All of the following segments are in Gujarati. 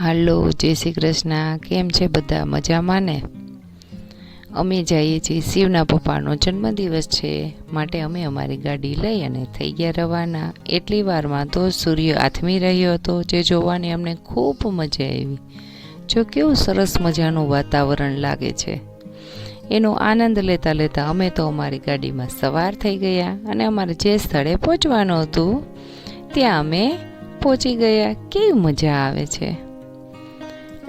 હાલો, જય શ્રી કૃષ્ણ. કેમ છે બધા? મજામાં ને? અમે જઈએ છીએ શિવના પપ્પાનો જન્મદિવસ છે. માટે અમે અમારી ગાડી લઈ અને થઈ ગયા રવાના. એટલી વારમાં તો સૂર્ય આથમી રહ્યો હતો, જે જોવાની અમને ખૂબ મજા આવી. જો કેવું સરસ મજાનું વાતાવરણ લાગે છે. એનો આનંદ લેતા લેતા અમે તો અમારી ગાડીમાં સવાર થઈ ગયા અને અમારે જે સ્થળે પહોંચવાનું હતું, ત્યાં અમે પહોંચી ગયા. કેવી મજા આવે છે.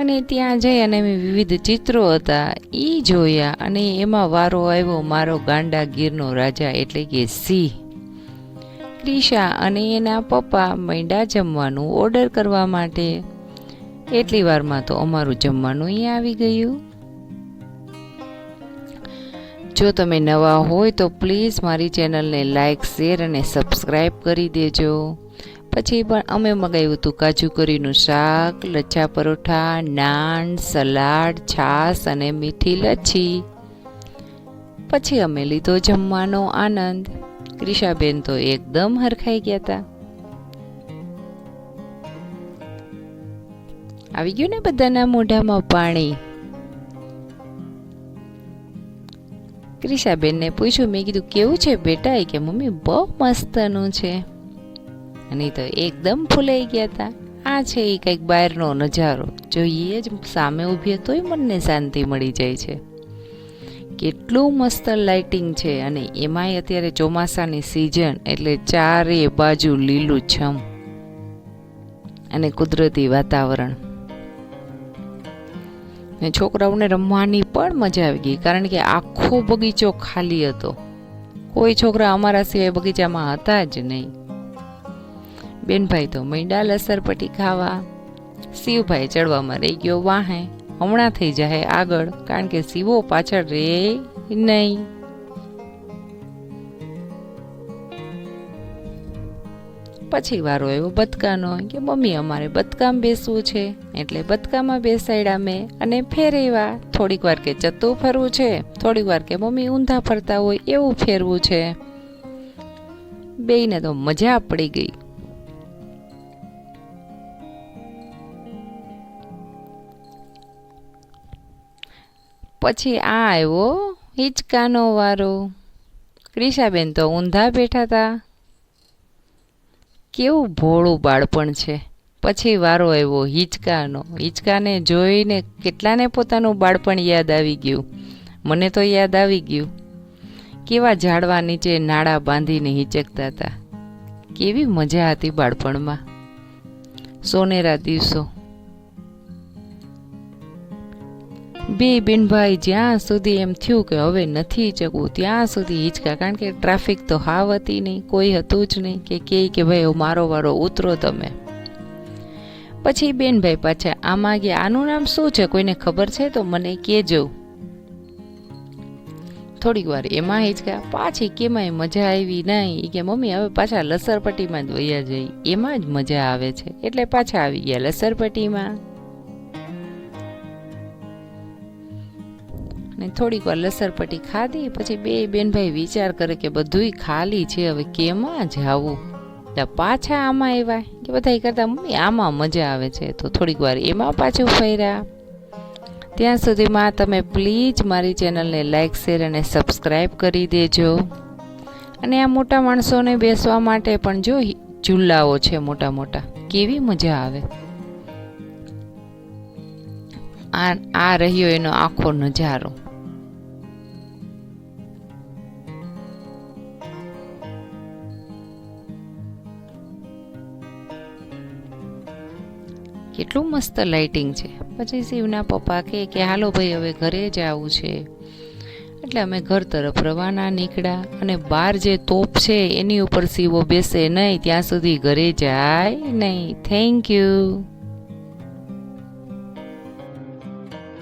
અને ત્યાં જઈ અને મેં વિવિધ ચિત્રો હતા. એ જોયા અને એમાં વારો આવ્યો મારો ગાંડા ગીરનો રાજા એટલે કે સિંહ. ક્રિશા અને એના પપ્પા મૈંડા જમવાનું ઓર્ડર કરવા માટે. એટલી વારમાં તો અમારું જમવાનું અહીં આવી ગયું. જો તમે નવા હોય તો પ્લીઝ મારી ચેનલને લાઇક શેર અને સબસ્ક્રાઈબ કરી દેજો. પછી પણ અમે મગાવ્યું હતું કાજુ કરીનું શાક, લચ્છા પરોઠા, નાન, સલાડ, છાશ અને મીઠી લચ્છી. પછી અમે લીધો જમવાનો આનંદ. ક્રિશાબેન તો એકદમ હરખાઈ ગયા હતા આવી ગયું ને બધાના મોઢામાં પાણી? ક્રિશાબેનને પૂછ્યું, મેં કીધું, કેવું છે બેટા? કે, મમ્મી, બહુ મસ્તનું છે. અને તો એકદમ ફૂલાઈ ગયા હતા આ છે એ કંઈક બહારનો નજારો. જોઈએ જ સામે ઊભી તોય મનને શાંતિ મળી જાય છે. કેટલું મસ્ત લાઇટિંગ છે અને એમાંય અત્યારે ચોમાસાની સિઝન એટલે ચારે બાજુ લીલું છમ અને કુદરતી વાતાવરણ. ને છોકરાઓને રમવાની પણ મજા આવી ગઈ, કારણ કે આખો બગીચો ખાલી હતો. કોઈ છોકરા અમારા સિવાય બગીચામાં હતા જ નહીં. બેનભાઈ તો મૈંડા લસરપટ્ટી ખાવા. શિવભાઈ ચડવામાં રહી ગયો વાહે. હમણાં થઈ જાય આગળ, કારણ કે શિવો પાછળ રે નહીં. પછી વારો એવો બતકાનો, કે મમ્મી અમારે બતકામ બેસવું છે. એટલે બતકામાં બેસાડ્યા મેં અને ફેરેવા થોડીક વાર કે ચત્તું ફરવું છે, થોડીક વાર કે મમ્મી ઊંધા ફરતા હોય એવું ફેરવું છે. બેયને તો મજા પડી ગઈ. પછી આ આવ્યો હિંચકાનો વારો. ક્રિશાબેન તો ઊંધા બેઠા હતા કેવું ભોળું બાળપણ છે. પછી વારો આવ્યો હિંચકાનો. હિંચકાને જોઈને કેટલાને પોતાનું બાળપણ યાદ આવી ગયું? મને તો યાદ આવી ગયું. કેવા ઝાડવા નીચે નાળા બાંધીને હિંચકતા હતા કેવી મજા હતી બાળપણમાં. સોનેરા દિવસો. બે બેનભાઈ જ્યાં સુધી એમ થયું કે હવે નથી ચકવું ત્યાં સુધી હિંચકા, કારણ કે ટ્રાફિક તો હાવ હતી નહીં, કોઈ હતું જ નહીં કે કે કે ભાઈ મારો વારો ઉતરો તમે. પછી બેનભાઈ પાછા, આમાં ગયા આનું નામ શું છે? કોઈને ખબર છે? તો મને કહેજો. થોડીક વાર એમાં હિંચકા, પાછી કેમાંય મજા આવી નહીં? કે, મમ્મી, હવે પાછા લસરપટ્ટીમાં જ વયા જઈ. એમાં જ મજા આવે છે. એટલે પાછા આવી ગયા લસરપટ્ટીમાં. ને થોડીક વાર લસરપટ્ટી ખાધી, પછી બે બેનભાઈ વિચાર કરે કે બધુંય ખાલી છે, હવે કેમાં જાવું એટલે પાછા આમાં એવાય કે બધા કરતા, મમ્મી, આમાં મજા આવે છે. તો થોડીક વાર એમાં પાછું ફર્યા ત્યાં સુધીમાં તમે પ્લીઝ મારી ચેનલને લાઇક શેર અને સબસ્ક્રાઈબ કરી દેજો. અને આ મોટા માણસોને બેસવા માટે પણ જો ઝૂલાઓ છે મોટા મોટા, કેવી મજા આવે. આ આ રહ્યો એનો આખો નજારો. કેટલું મસ્ત લાઇટિંગ છે. પછી શિવના પપ્પા કહે કે, હાલો ભાઈ, હવે ઘરે જ આવું છે. એટલે અમે ઘર તરફ રવાના નીકળ્યા અને બહાર જે તોપ છે, એની ઉપર શિવો બેસે નહીં, ત્યાં સુધી ઘરે જાય નહીં. Thank you